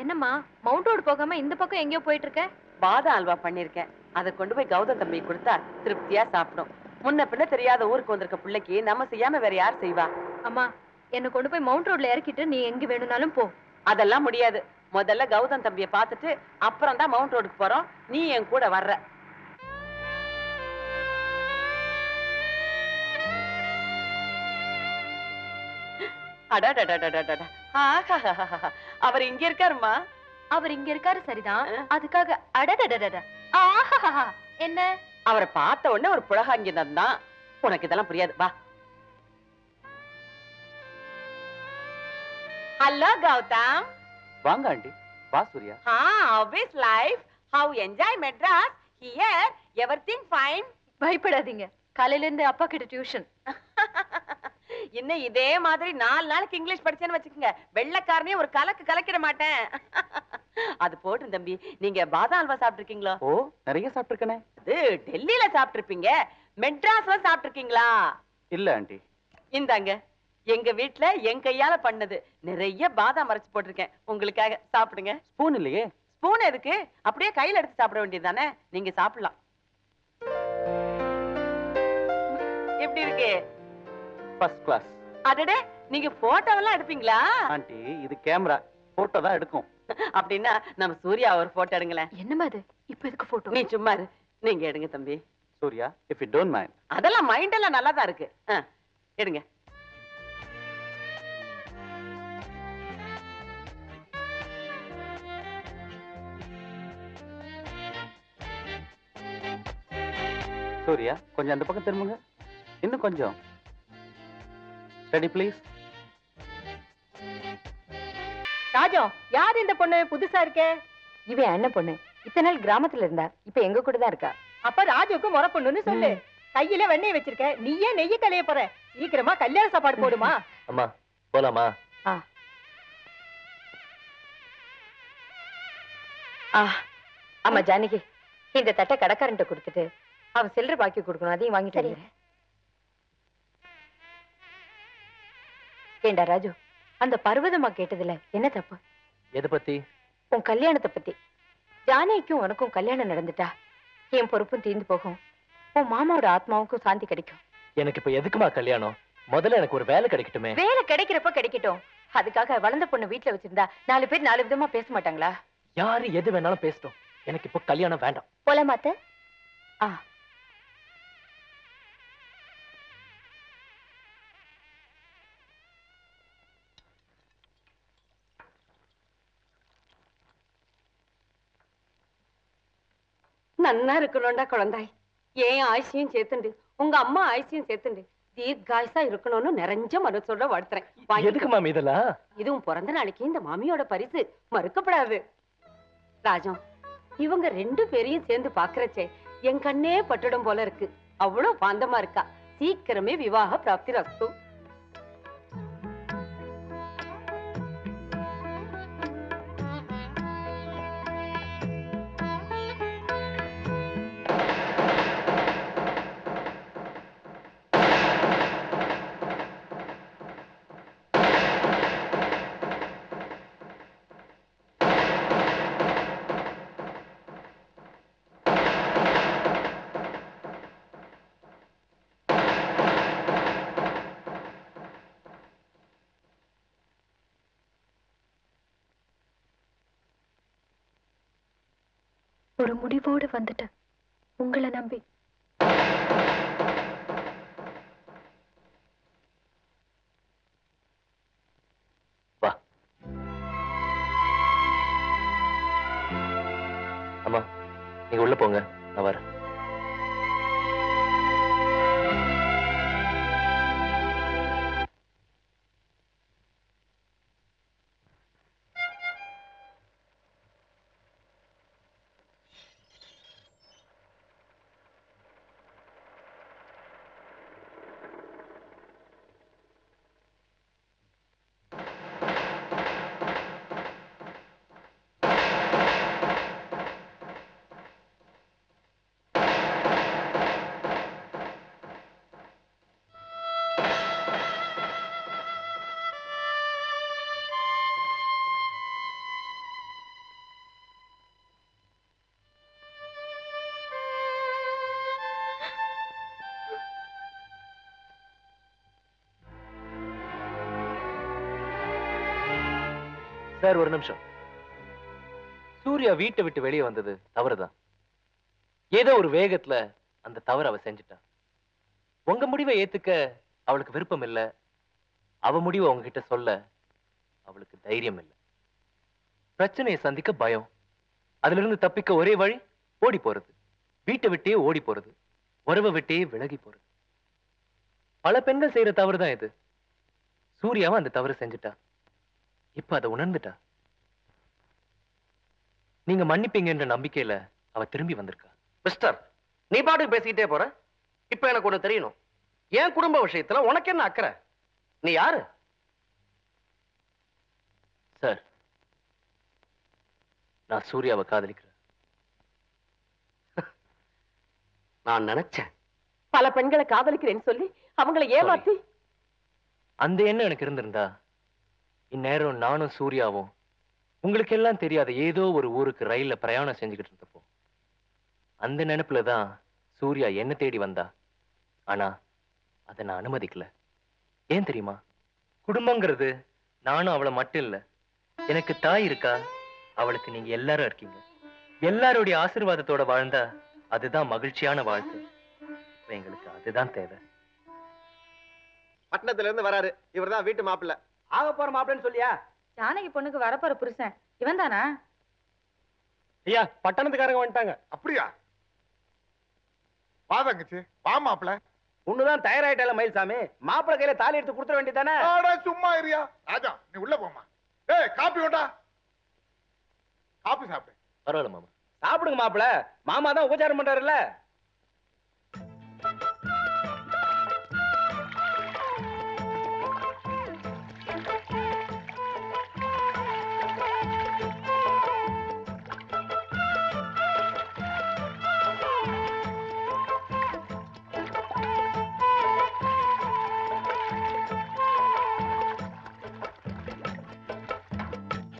என்னம்மா mount road போகாம இந்த பக்கம் எங்கேயோ போயிட்டு இருக்க பாதாம் அல்வா பண்ணிருக்கேன் அதை கொண்டு போய் கௌதம் தம்பி கொடுத்தா திருப்தியா சாப்பிடும். முன்ன பின்ன தெரியாத ஊருக்கு வந்திருக்க பிள்ளைக்கு நம்ம செய்யாம வேற யார் செய்வா? அம்மா என்ன கொண்டு போய் மவுண்ட் ரோட்ல இறக்கிட்டு நீ எங்க வேணும்னாலும் போ. அதெல்லாம் முடியாது. முதல்ல கௌதம் தம்பியை பார்த்துட்டு அப்புறம் தான் மவுண்ட் ரோடுக்கு போறோம். நீ என் கூட வர்ற. அடடடடடடட. ஆஹாஹாஹாஹா. அவர் இங்க இருக்காருமா அவர் இங்க இருக்காரு சரிதான். அதுக்காக அடடடடட. ஆஹாஹா என்ன? அவரை பார்த்த உடனே ஒரு புலகாங்கிதம் தான். உனக்கு இதெல்லாம் புரியாது. வா. ஹலோ கௌதம். வாங்க ஆண்டி. வா Surya. Ah obvious life how enjoy Madras here everything fine பயப்படாதீங்க. காலையில இருந்து அப்பா கிட்ட டியூஷன் இன்னும் இதே மாதிரி நாலு நாளைக்கு இங்கிலீஷ் படிச்சேன்னு வச்சுக்கோங்க. வெள்ளைக்காரனே ஒரு கலக்கு கலக்கிட மாட்டேன். அது போட்டும் தம்பி. நீங்க பாதாம் அல்வா சாப்பிட்டுருக்கீங்களா? ஓ நிறைய சாப்பிட்டுருக்கனே. அது டெல்லியில சாப்பிட்டிருப்பீங்க. மெட்ராஸ்ல சாப்பிட்டிருக்கீங்களா? இல்ல ஆண்டி. இந்தாங்க. எங்க வீட்ல என் கையால பண்ணது. நிறைய பாதாம் அரைச்சு போட்டிருக்கேன். உங்களுக்காக சாப்பிடுங்க. ஸ்பூன் இல்லையே. ஸ்பூன் எதுக்கு? அப்படியே கையில எடுத்து சாப்பிட வேண்டியதுதானே. நீங்க சாப்பிடலாம். எப்படி இருக்கு? ஃபர்ஸ்ட் கிளாஸ் அடடே நீங்க போட்டோவெல்லாம் எடுப்பீங்களா? ஆண்டி இது கேமரா போட்டோ தான் எடுக்கும். அப்படின்னா நம்ம சூர்யா ஒரு போட்டோ எடுங்களேன். என்னம்மா அது இப்ப எதுக்கு போட்டோ நீ சும்மா இரு. நீங்க எடுங்க தம்பி. Surya if you don't mind அதெல்லாம் மைண்ட் எல்லாம் நல்லா தான் இருக்கு எடுங்க. சூர்யா கொஞ்சம் அந்த பக்கம் திரும்புங்க. இன்னும் கொஞ்சம். ரெடி ப்ளீஸ் ராஜம் யார் இந்த பொண்ணு? புதுசா இருக்கே? இவன் அண்ணன் பொண்ணு? இத்தனை நாள் கிராமத்துல இருந்தா. இப்ப எங்க கூட தான் இருக்கா? அப்ப ராஜுக்கு முறை பொண்ணுன்னு சொல்லு. கையில வெண்ணெய் வச்சிருக்க. நீ ஏன் நெய்ய கலைய போற. சீக்கிரமா கல்யாண சாப்பாடு போடுமா? அம்மா போலாமா? ஆ. ஆமா ஜானகி இந்த தட்டை கடைக்காரன்ட்ட கொடுத்துட்டு அவன் சில்லறை பாக்கி கொடுக்கணும். அதையும் வாங்கிட்டு ஏண்டா ராஜு அந்த பர்வதம்மா கேட்டதுல என்ன தப்பு? எதை பத்தி? உன் கல்யாணத்தை பத்தி. ஜானகிக்கும் உனக்கும் கல்யாணம் நடந்துட்டா? என் பொறுப்பும் தீர்ந்து போகும். உன் மாமாவோட ஆத்மாவுக்கும் சாந்தி கிடைக்கும். எனக்கு இப்ப எதுக்குமா கல்யாணம்? முதல்ல எனக்கு ஒரு வேலை கிடைக்கட்டுமே. வேலை கிடைக்கிறப்ப கிடைக்கட்டும். அதுக்காக வளர்ந்த பொண்ணு வீட்டுல வச்சிருந்தா நாலு பேர் நாலு விதமா பேச மாட்டாங்களா? யாரு எது வேணாலும் பேசட்டும். எனக்கு இப்போ கல்யாணம் வேண்டாம். போலாமாத்த ஆ. நன்னா இருக்கணும்டா குழந்தாய். ஏன் ஆயுசியும் சேர்த்துண்டு? உங்க அம்மா ஆயுசியும் சேர்த்துண்டு. தீர்காயுசா இருக்கணும்னு நிறைஞ்ச மனசோட வாழ்த்துறேன். வாங்கிக்கோ. எதுக்கு மாமி இதெல்லாம்? இதுவும் பிறந்த நாளைக்கு இந்த மாமியோட பரிசு. மறுக்கப்படாது. ராஜம் இவங்க ரெண்டு பேரையும் சேர்ந்து பாக்குறச்சே என் கண்ணே பட்டுடும் போல இருக்கு. அவ்வளவு பாந்தமா இருக்கா. சீக்கிரமே விவாக பிராப்தி ரஸ்து. ஒரு முடிவோடு வந்துட்டேன். உங்களை நம்பி. சார் ஒரு நிமிஷம். சூர்யா வீட்டை விட்டு வெளியே வந்தது தவறுதான். ஏதோ ஒரு வேகத்துல அந்த தவறு அவ செஞ்சிட்டான். உங்க முடிவை ஏத்துக்க அவளுக்கு விருப்பம் இல்ல. அவ முடிவை உங்ககிட்ட சொல்ல அவளுக்கு தைரியம் இல்ல. பிரச்சனையை சந்திக்க பயம். அதுல இருந்து தப்பிக்க ஒரே வழி ஓடி போறது. வீட்டை விட்டே ஓடி போறது. உறவை விட்டே விலகி போறது. பல பெண்கள் செய்யற தவறு தான் இது. சூர்யாவும் அந்த தவறு செஞ்சுட்டா. இப்ப அதை உணர்ந்துட்டா? நீங்க மன்னிப்பீங்கன்ற நம்பிக்கையில அவ திரும்பி வந்திருக்கா. மிஸ்டர் நீ பாட்டுக்கு பேசிக்கிட்டே போற. இப்ப எனக்கு ஒண்ணு தெரியணும். என் குடும்ப விஷயத்துல உனக்கு என்ன அக்கறை? நீ யாரு? சார் நான் சூர்யாவை காதலிக்கிறேன். நான் நினைச்சேன். பல பெண்களை காதலிக்கிறேன்னு சொல்லி அவங்கள ஏமாத்தி அந்த எண்ணம் எனக்கு இருந்திருந்தா இந்நேரம் நானும் சூர்யாவும் உங்களுக்கு எல்லாம் தெரியாத ஏதோ ஒரு ஊருக்கு ரயில்ல பிரயாணம் செஞ்சுக்கிட்டு இருந்தப்போ அந்த நினைப்புல தான் சூர்யா என்ன தேடி வந்தா. ஆனா அதை நான் அனுமதிக்கல. ஏன் தெரியுமா? குடும்பங்கிறது நானும் அவளை மட்டும் இல்ல. எனக்கு தாய் இருக்கா? அவளுக்கு நீங்க எல்லாரும் இருக்கீங்க. எல்லாருடைய ஆசீர்வாதத்தோட வாழ்ந்தா அதுதான் மகிழ்ச்சியான வாழ்க்கை. எங்களுக்கு அதுதான் தேவை. பட்டணத்துல இருந்து வராரு. இவர்தான் வீட்டு மாப்பிள்ள. ஆக போற மாப்பிள்ளன்னு சொல்லியா? ஜானகி பொண்ணுக்கு வரப்போற புருஷன். இவன் தானா? ஐயா பட்டணத்துக்காரங்க வந்துட்டாங்க. அப்படியா? வா தங்கச்சி வா மாப்பிள ஒண்ணுதான் தயாராயிட்டால மயில்சாமி. மாப்பிள்ள கையில தாலி எடுத்து கொடுத்துட வேண்டியதானே ஆடா சும்மா இருயா ராஜா நீ உள்ள போமா ஏய் காப்பி கொண்டா. காப்பி சாப்பிடு. பரவாயில்ல மாமா. சாப்பிடுங்க மாப்பிள்ள. மாமா தான் உபச்சாரம் பண்றாருல்ல.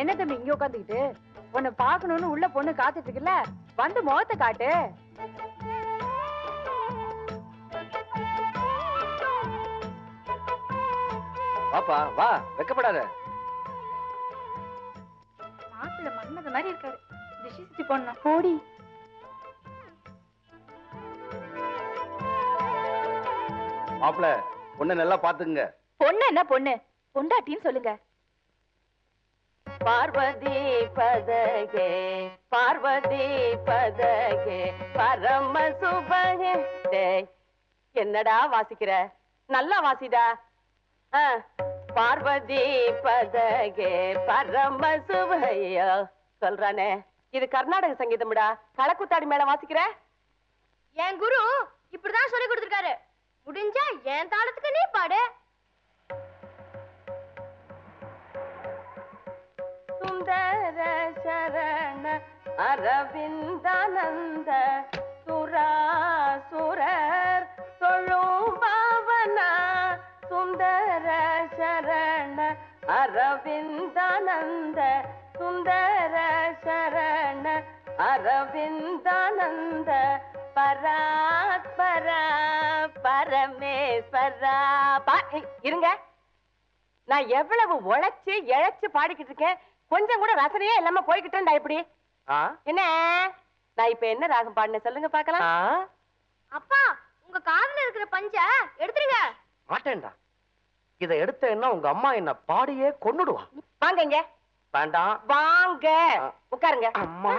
என்ன தம்பி இங்க உட்காந்துக்கிட்டு உன்னை பாக்கணும்னு உள்ள பொண்ணு காத்துட்டு இருக்குல்ல வந்து முகத்தை காட்டு. வாப்பா வா வெக்கப்படாத. மாப்பிள்ள மன்னத மாதிரி இருக்காரு. சுத்தி போடணும். போடி. மாப்பிள்ள பொண்ணை நல்லா பாத்துங்க பொண்ணு என்ன பொண்ணு? பொண்டாட்டின்னு சொல்லுங்க. பார்வதி பதகே பார்வதி பதகே பரம சுபகே. என்னடா வாசிக்கிற? நல்லா வாசிடா. பார்வதி பதகே பரம சுபையோ. சொல்றானே இது கர்நாடக சங்கீதம்டா. களக்குத்தாடி மேல வாசிக்கிற? என் குரு இப்படிதான் சொல்லி கொடுத்திருக்காரு. முடிஞ்சா என் தாளத்துக்கு நீ பாடு. சரண அரவிந்தானந்த சுராசுரர் தொழும் பாவனா சுந்தர சரண அரவிந்தானந்த சுந்தர சரண அரவிந்தானந்த பராத்பரா பரமேஸ்வரா. பா- இருங்க. நான் எவ்வளவு உழைச்சு இழைச்சு பாடிக்கிட்டு இருக்கேன். கொஞ்சம் கூட ரசனையே இல்லாம போய்கிட்டேன்டா இப்படி என்ன? நான் இப்ப என்ன ராகம் பாடினேன் சொல்லுங்க பாக்கலாம் அப்பா உங்க காதுல இருக்கிற பஞ்ச எடுத்துருங்க. மாட்டேன்டா. இதை எடுத்தேன்னா உங்க அம்மா என்ன பாடியே கொன்னுடுவா. வாங்க இங்க. வேண்டாம். வாங்க. உட்காருங்க. அம்மா.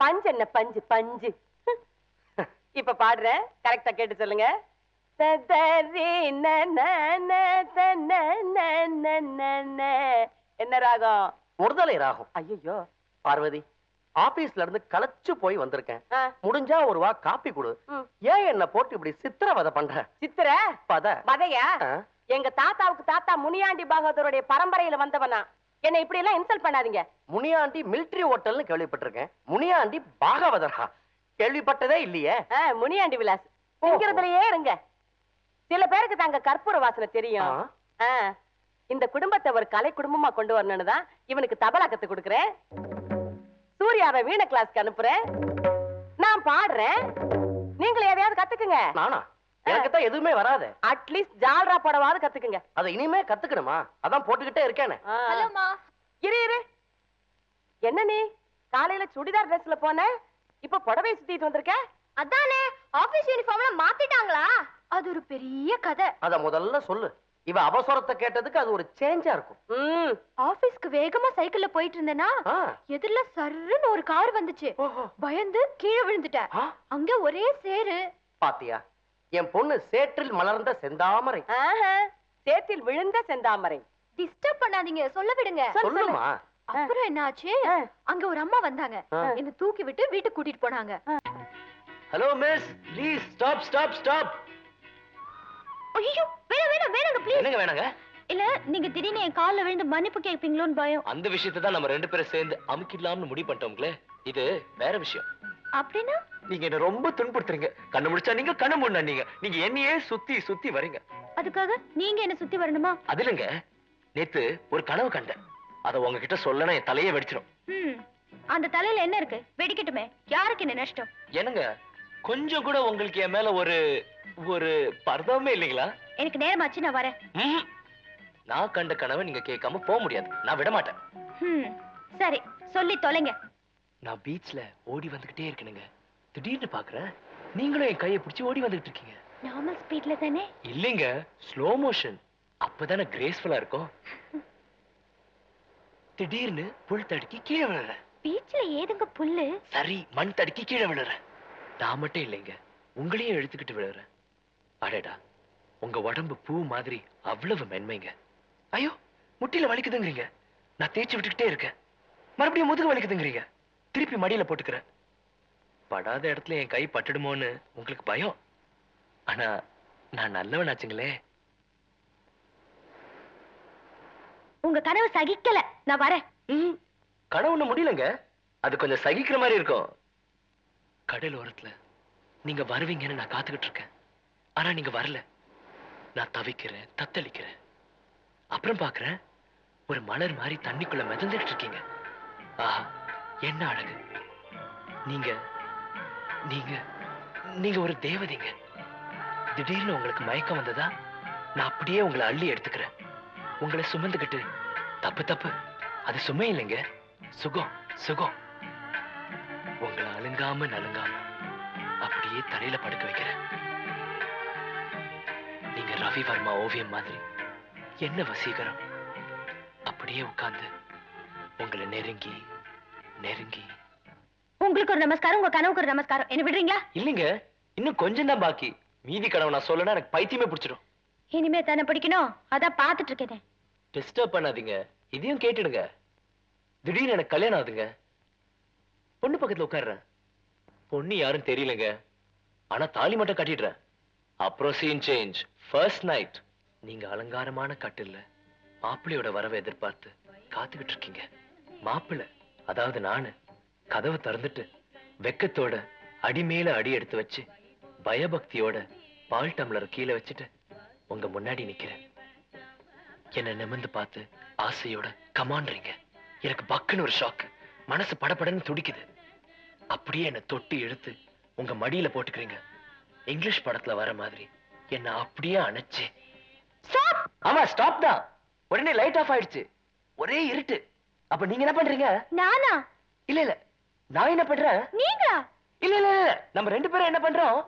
பஞ்சு என்ன பஞ்சு பஞ்சு. இப்ப பாடுறேன் கரெக்டா கேட்டு சொல்லுங்க. என்ன ராகம்? ஒருதலை ராகம் ஐயோ பார்வதி ஆபீஸ்ல இருந்து களைச்சு போய் வந்திருக்கேன். முடிஞ்சா ஒரு வா காப்பி கொடு. ஏன் என்ன போட்டு இப்படி சித்திரவதை பண்ற? சித்திர? பத. மதையா ஆ? எங்க தாத்தாவுக்கு தாத்தா முனியாண்டி பாகவதருடைய பரம்பரையில வந்தவனா. என்ன இப்படி எல்லாம் இன்சல்ட் பண்ணாதீங்க. முனியாண்டி மிலிட்டரி ஹோட்டல்னு கேள்விப்பட்டிருக்கேன். முனியாண்டி பாகவதரா? கேள்விப்பட்டதே இல்லையே. முனியாண்டி விலாஸ். திங்கிறதுலயே இருங்க. சில பேருக்கு தாங்க கற்பூர வாசனை தெரியும். இந்த குடும்பத்தை ஒரு கலை குடும்பமா கொண்டு வரணும்னு தான் இவனுக்கு தபலா கத்து கொடுக்குறேன். சூர்யாவை வீண கிளாஸ்க்கு அனுப்புறேன். நான் பாடுறேன். நீங்களும் எதையாவது கத்துக்குங்க. நானா? எனக்கு தான் எதுவுமே வராதே. அட்லீஸ்ட் ஜால்ரா படவாவது கத்துக்குங்க. அதை இனிமே கத்துக்கணுமா? அதான் போட்டுக்கிட்டே இருக்கேனே. இரு இரு. என்ன நீ? காலையில சுடிதார் ட்ரெஸ்ல போன? இப்ப புடவை சுத்திட்டு வந்திருக்க? அதானே ஆபீஸ் யூனிஃபார்ம்ல மாத்திட்டாங்களா? அது ஒரு பெரிய கதை. அத முதல்ல சொல்லு. இவ அவசரத்தை கேட்டதுக்கு அது ஒரு சேஞ்சா இருக்கும். ஆபீஸ்க்கு வேகமா சைக்கிள்ல போயிட்டு இருந்தேனா. எதிரில சர்ருன்னு ஒரு கார் வந்துச்சு. பயந்து கீழே விழுந்துட்டேன். அங்க ஒரே சேரு பாத்தியா என் பொண்ணு சேற்றில் மலர்ந்த செந்தாமரை. சேற்றில் விழுந்த செந்தாமரை. டிஸ்டர்ப் பண்ணாதீங்க சொல்ல விடுங்க. சொல்லுமா? அப்புறம் என்னாச்சு? அங்க ஒரு அம்மா வந்தாங்க. என்ன தூக்கி விட்டு வீட்டுக்கு கூட்டிட்டு போனாங்க. Hello miss. Please stop stop stop ஐயோ வேணாம் வேணாம் வேணாங்க ப்ளீஸ் என்னங்க வேணாங்க? இல்ல நீங்க திடீர்னு என் கால்ல விழுந்து மன்னிப்பு கேட்பீங்களோன்னு பயம். அந்த விஷயத்தை தான் நம்ம ரெண்டு பேரும் சேர்ந்து அமுக்கிடலாம்னு முடிவு பண்ணிட்டோம்களே இது வேற விஷயம். அப்படின்னா? நீங்க என்ன ரொம்ப துன்புறுத்துறீங்க. கண்ணு முடிச்சா நீங்க கண்ணு முன்னா நீங்க. நீங்க என்னையே சுத்தி சுத்தி வரீங்க. அதுக்காக நீங்க என்ன சுத்தி வரணுமா? அது இல்லைங்க. நேத்து ஒரு கனவு கண்டேன். அத உங்ககிட்ட சொல்லனா என் தலையே வெடிச்சிடும். அந்த தலையில என்ன இருக்கு? வெடிக்கட்டுமே. யாருக்கு என்ன நஷ்டம்? என்னங்க? கொஞ்சம் கூட உங்களுக்கு என் மேல ஒரு ஒரு பர்தமே இல்லைங்களா? எனக்கு நேரமாச்சு நான் வரேன். நான் கண்ட கனவை நீங்க கேட்காம போக முடியாது. நான் விட மாட்டேன். சரி சொல்லி தொலைங்க. நான் பீச்ல ஓடி வந்துகிட்டே இருக்கணுங்க திடீர்னு பாக்குறேன். நீங்களும் என் கையை பிடிச்சி ஓடி வந்துகிட்டு இருக்கீங்க. நார்மல் ஸ்பீட்ல தானே? இல்லைங்க ஸ்லோ மோஷன் அப்பதானே கிரேஸ்ஃபுல்லா இருக்கும். திடீர்னு புல் தடுக்கி கீழே விழுறேன். பீச்ல ஏதுங்க புல்லு? சரி மண் தடுக்கி கீழே விழுறேன். நான் மட்டும் இல்லைங்க. உங்களையும் இழுத்துக்கிட்டு விழுறேன். அடடா உங்க உடம்பு பூ மாதிரி அவ்வளவு மென்மைங்க. ஐயோ முட்டில வலிக்குதுங்கிறீங்க. நான் தேய்ச்சி விட்டுக்கிட்டே இருக்கேன். மறுபடியும் முதுகு வலிக்குதுங்கிறீங்க. திருப்பி மடியில போட்டுக்கிறேன். படாத இடத்துல என் கை பட்டுடுமோன்னு உங்களுக்கு பயம். ஆனா நான் நல்லவனாச்சுங்களே. உங்க கனவு சகிக்கல. நான் வரேன். கனவு ஒண்ணு முடியலங்க. அது கொஞ்சம் சகிக்கிற மாதிரி இருக்கும். கடல் ஓரத்துல. நீங்க வருவீங்கன்னு நான் காத்துக்கிட்டு இருக்கேன். ஆனா நீங்க வரல. நான் தவிக்கிறேன் தத்தளிக்கிறேன். அப்புறம் பாக்குறேன் ஒரு மலர் மாதிரி தண்ணிக்குள்ள மிதந்துட்டு இருக்கீங்க. ஆஹா என்ன அழகு. நீங்க நீங்க நீங்க ஒரு தேவதைங்க. திடீர்னு உங்களுக்கு மயக்கம் வந்ததா? நான் அப்படியே உங்களை அள்ளி எடுத்துக்கிறேன். உங்களை சுமந்துக்கிட்டு தப்பு தப்பு. அது சுமை இல்லைங்க. சுகம் சுகம். உங்களை அலுங்காம நலுங்காம அப்படியே தலையில படுக்க வைக்கிறேன். நீங்க ரவி வர்மா ஓவியம் மாதிரி என்ன வசீகரம்? அப்படியே உட்கார்ந்து உங்களை நெருங்கி நெருங்கி. உங்களுக்கு ஒரு நமஸ்காரம் உங்க கனவுக்கு ஒரு நமஸ்காரம். என்ன விடுறீங்களா? இல்லைங்க. இன்னும் கொஞ்சம் தான் பாக்கி. மீதி கனவு நான் சொல்லனா எனக்கு பைத்தியமே பிடிச்சிடும். இனிமே தானே பிடிக்கணும்? அதான் பாத்துட்டு இருக்கேன். டிஸ்டர்ப் பண்ணாதீங்க. இதையும் கேட்டுடுங்க. திடீர்னு எனக்கு கல்யாணம் ஆகுதுங்க. பொண்ணு பக்கத்துல உட்கார்றேன் பொண்ணு யாரும் தெரியலங்க. ஆனா தாலி மட்டும் கட்டிடுறேன் அப்புறம் சீன் சேஞ்ச் ஃபர்ஸ்ட் நைட் நீங்க அலங்காரமான கட்டில்ல மாப்பிள்ளையோட வரவை எதிர்பார்த்து காத்துக்கிட்டு இருக்கீங்க. மாப்பிள்ளை அதாவது நானு கதவை திறந்துட்டு வெக்கத்தோட அடி மேல அடி எடுத்து வச்சு பயபக்தியோட பால் டம்ளர் கீழே வச்சுட்டு உங்க முன்னாடி நிக்கிறேன். என்ன நிமிர்ந்து பார்த்து ஆசையோட கமான்றீங்க எனக்கு பக்குன்னு ஒரு ஷாக் மனசு படபடன்னு துடிக்குது. அப்படியே என்ன தொட்டி இழுத்து உங்க மடியில போட்டுக்கிறீங்க. இங்கிலீஷ் படத்துல வர மாதிரி என்ன அப்படியே அணைச்சு. ஆமா ஸ்டாப் தான். உடனே லைட் ஆஃப் ஆயிடுச்சு. ஒரே இருட்டு. அப்ப நீங்க என்ன பண்றீங்க? நானா? இல்ல இல்ல. நான் என்ன பண்றேன்? நீங்களா? இல்ல இல்ல இல்ல. நம்ம ரெண்டு பேரும் என்ன பண்றோம்?